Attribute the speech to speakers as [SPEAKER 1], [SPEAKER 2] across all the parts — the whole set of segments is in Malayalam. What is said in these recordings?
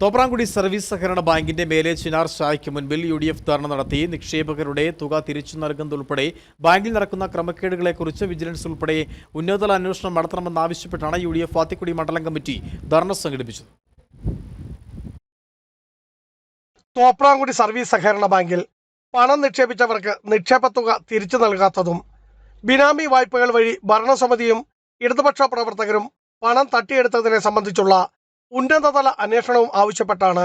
[SPEAKER 1] തോപ്രാംകുടി സർവീസ് സഹകരണ ബാങ്കിന്റെ മേലെ ചിനാർ ഷായ്ക്ക് മുൻപിൽ യു ഡി എഫ് ധർണ നടത്തി. നിക്ഷേപകരുടെ തുക തിരിച്ചു നൽകുന്നതുൾപ്പെടെ ബാങ്കിൽ നടക്കുന്ന ക്രമക്കേടുകളെക്കുറിച്ച് വിജിലൻസ് ഉൾപ്പെടെ ഉന്നതതല അന്വേഷണം നടത്തണമെന്നാവശ്യപ്പെട്ടാണ് യു ഡി എഫ് വാത്തിക്കുടി മണ്ഡലം കമ്മിറ്റി ധർണ സംഘടിപ്പിച്ചത്.
[SPEAKER 2] തോപ്രാംകുടി സർവീസ് സഹകരണ ബാങ്കിൽ പണം നിക്ഷേപിച്ചവർക്ക് നിക്ഷേപ തുക തിരിച്ചു നൽകാത്തതും ബിനാമി വായ്പകൾ വഴി ഭരണസമിതിയും ഇടതുപക്ഷ പ്രവർത്തകരും പണം തട്ടിയെടുത്തതിനെ സംബന്ധിച്ചുള്ള ഉന്നതതല അന്വേഷണവും ആവശ്യപ്പെട്ടാണ്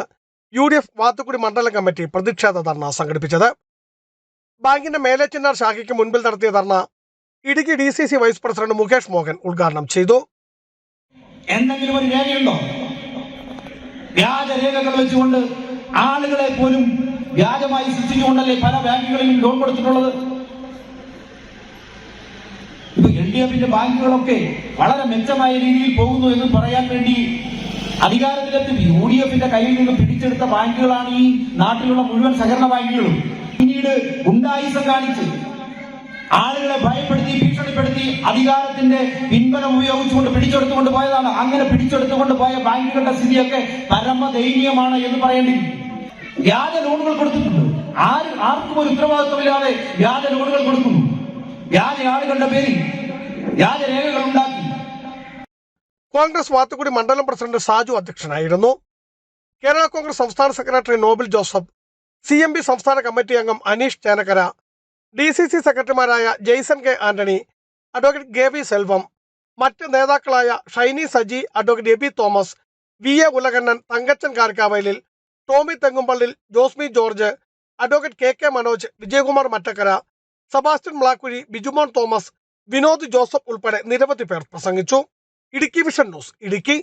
[SPEAKER 2] യു ഡി എഫ് വാത്തുക്കുടി മണ്ഡലം കമ്മിറ്റി പ്രതിഷേധ ധർണ സംഘടിപ്പിച്ചത്. ബാങ്കിന്റെ മേലേച്ചിന്നാർ ശാഖയ്ക്ക് മുൻപിൽ നടത്തിയ dharna Idukki D C C vice president Mukesh Mohan ഉദ്ഘാടനം ചെയ്തു.
[SPEAKER 3] എന്തെങ്കിലും ഒരു രേഖയുണ്ടോ? വ്യാജ രേഖകൾ വെച്ചുകൊണ്ട് ആളുകളെ പോലും വ്യാജമായി സൃഷ്ടിച്ചുകൊണ്ടല്ലേ പല ബാങ്കുകളിലും ലോൺ കൊടുത്തിട്ടുള്ളത്? ഇപ്പൊ എൽ ഡി എഫിന്റെ ബാങ്കുകളൊക്കെ വളരെ മെച്ചമായ രീതിയിൽ പോകുന്നു എന്ന് പറയാൻ വേണ്ടി അധികാരത്തിലെത്തി യു ഡി എഫിന്റെ കയ്യിൽ നിന്ന് പിടിച്ചെടുത്ത ബാങ്കുകളാണ് ഈ നാട്ടിലുള്ള മുഴുവൻ സഹകരണ ബാങ്കുകളും. പിന്നീട് ഗുണ്ടായുസം കാണിച്ച് ആളുകളെ ഭയപ്പെടുത്തി ഭീഷണിപ്പെടുത്തി അധികാരത്തിന്റെ പിൻബലം ഉപയോഗിച്ചുകൊണ്ട് പിടിച്ചെടുത്തുകൊണ്ട് പോയതാണ്. അങ്ങനെ പിടിച്ചെടുത്തുകൊണ്ട് പോയ ബാങ്കുകളുടെ സ്ഥിതിയൊക്കെ പരമദയനീയമാണ് എന്ന് പറയേണ്ടി വ്യാജ ലോണുകൾ കൊടുത്തിട്ടുണ്ട്. ആര് ആർക്കും ഒരു ഉത്തരവാദിത്വമില്ലാതെ വ്യാജ ലോണുകൾ കൊടുക്കുന്നു. വ്യാജ ആളുകളുടെ പേരിൽ വ്യാജ രേഖകൾ
[SPEAKER 2] കോൺഗ്രസ് വാത്തുക്കുടി മണ്ഡലം പ്രസിഡന്റ് സാജു അധ്യക്ഷനായിരുന്നു. കേരള കോൺഗ്രസ് സംസ്ഥാന secretary Noble Joseph C M P സംസ്ഥാന കമ്മിറ്റി അംഗം Aneesh Chenakkara D C C സെക്രട്ടറിമാരായ Jaison K Antony advocate K Selvam മറ്റ് നേതാക്കളായ Shiny Saji advocate Eby Thomas V A Ulakannan Thankachan Karkavayalil Tomy Thengumpallil Josmi George advocate K K Manoj Vijayakumar Mattakkara Sebastian Mlakuzhi Bijumon Thomas Vinod Joseph ഉൾപ്പെടെ നിരവധി പേർ പ്രസംഗിച്ചു. Idukki vision news Idukki